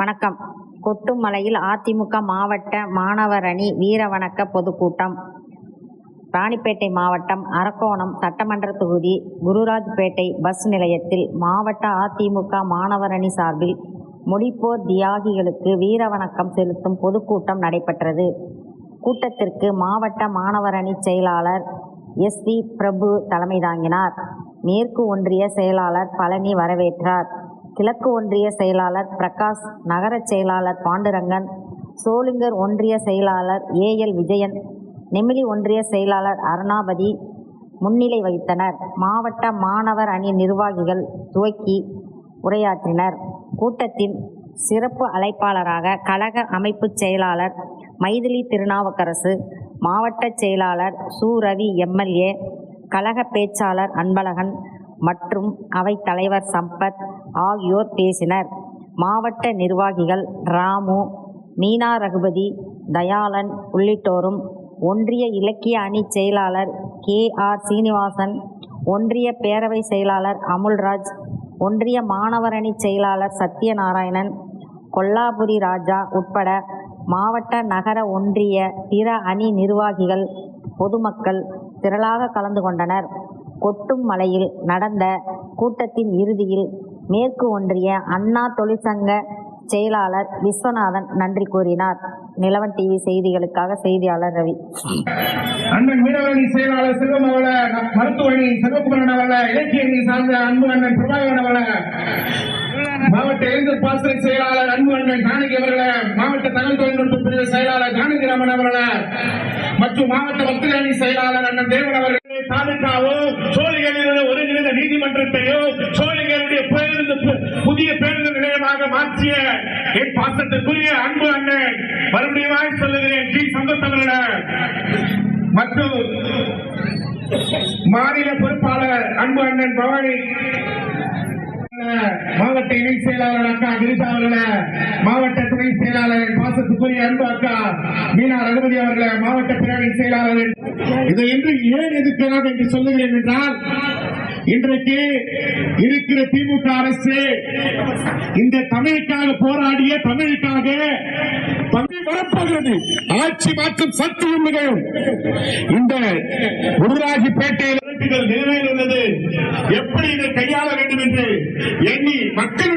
வணக்கம். கொட்டுமலையில் அதிமுக மாவட்ட மாணவர் அணி வீரவணக்க பொதுக்கூட்டம். ராணிப்பேட்டை மாவட்டம் அரக்கோணம் சட்டமன்ற தொகுதி குருராஜ்பேட்டை பஸ் நிலையத்தில் மாவட்ட அதிமுக மாணவர் அணி சார்பில் முடிப்போர் தியாகிகளுக்கு வீரவணக்கம் செலுத்தும் பொதுக்கூட்டம் நடைபெற்றது. கூட்டத்திற்கு மாவட்ட மாணவர் அணி செயலாளர் எஸ் வி பிரபு தலைமை தாங்கினார். மேற்கு ஒன்றிய செயலாளர் பழனி வரவேற்றார். கிழக்கு ஒன்றிய செயலாளர் பிரகாஷ் நகர செயலாளர் பாண்டுரங்கன் சோளிங்கர் ஒன்றிய செயலாளர் ஏ எல் விஜயன் நெமிலி ஒன்றிய செயலாளர் அருணாபதி முன்னிலை வகித்தனர். மாவட்ட மாணவர் அணி நிர்வாகிகள் துவக்கி உரையாற்றினர். கூட்டத்தின் சிறப்பு அழைப்பாளராக கழக அமைப்புச் செயலாளர் மைதிலி திருநாவுக்கரசு மாவட்ட செயலாளர் சு. ரவி எம்எல்ஏ கழக பேச்சாளர் அன்பழகன் மற்றும் அவைத் தலைவர் சம்பத் ஆகியோர் பேசினர். மாவட்ட நிர்வாகிகள் ராமு மீனா ரகுபதி தயாளன் உள்ளிட்டோரும் ஒன்றிய இலக்கிய அணி செயலாளர் கே ஆர் சீனிவாசன் ஒன்றிய பேரவை செயலாளர் அமுல்ராஜ் ஒன்றிய மாணவரணி செயலாளர் சத்யநாராயணன் கொல்லாபுரி ராஜா உட்பட மாவட்ட நகர ஒன்றிய பிற அணி நிர்வாகிகள் பொதுமக்கள் திரளாக கலந்து கொண்டனர். கொட்டும் மலையில் நடந்த கூட்டத்தின் இறுதியில் மேற்கு ஒன்றிய அண்ணா தொழிற்சங்க செயலாளர் விஸ்வநாதன் நன்றி கூறினார். நிலவன் டிவி செய்திகளுக்காக செய்தியாளர் ரவி. அண்ணன் மீனவரணி செயலாளர் செல்வம் அவள மருத்துவணி செல்வகுமரன் அவள இலக்கிய சார்ந்த அன்பு அண்ணன் பிரபாகரன் அவள மாவட்ட இளைஞர் பாசறை செயலாளர் அன்பு அண்ணன் ஜானகி அவர்கள மாவட்ட தகவல் தொழில்நுட்ப பிரிவு செயலாளர் ஜானகிராமன் அவர்கள மற்றும் மாவட்ட வர்த்தக செயலாளர் அண்ணன் தேவன் அவர்கள் தாலுகாவோ சோழிகளில் ஒருங்கிணைந்த நீதிமன்றத்தையோ சோழிகளுடைய பேருந்து புதிய பேருந்து நிலையமாக மாற்றிய என் பாசத்துக்குரிய அன்பு அண்ணன் மறுபடியும் சொல்லுகிறேன் ஜி. சம்பத் மற்றும் மாநில பொறுப்பாளர் அன்பு அண்ணன் பவானி. மாவட்ட இணை செயலாளர் அக்கா கிரிஜா அவர்கள மாவட்ட துணை செயலாளர் பாசத்துக்குரிய அன்பு அக்கா மீனா ரகுபதி அவர்கள மாவட்ட பிரிவின் செயலாளர் இதை என்று ஏன் எதிர்க்கிறார் என்று சொல்லுகிறேன் என்றால் இன்றைக்கு இருக்கிற திமுக அரசு இந்த தமிழுக்காக போராடிய தமிழுக்காக தமிழ் வரப்போகிறது. ஆட்சி மாற்றும் சக்தியும் மிகவும் இந்த குருராஜிப்பேட்டையில் வழக்குகள் நிலுவையில் உள்ளது. எப்படி இதை கையாள வேண்டும் என்று எண்ணி மக்களுடைய நலனை தினம்